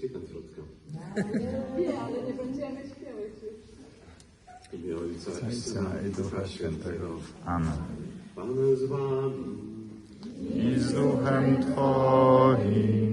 uciekać z Wrocka. Nie, ale nie będziemy śpiewać. Imię Ojca i Syna i Ducha Świętego. Amen. Pan z wami. I z duchem Twoim.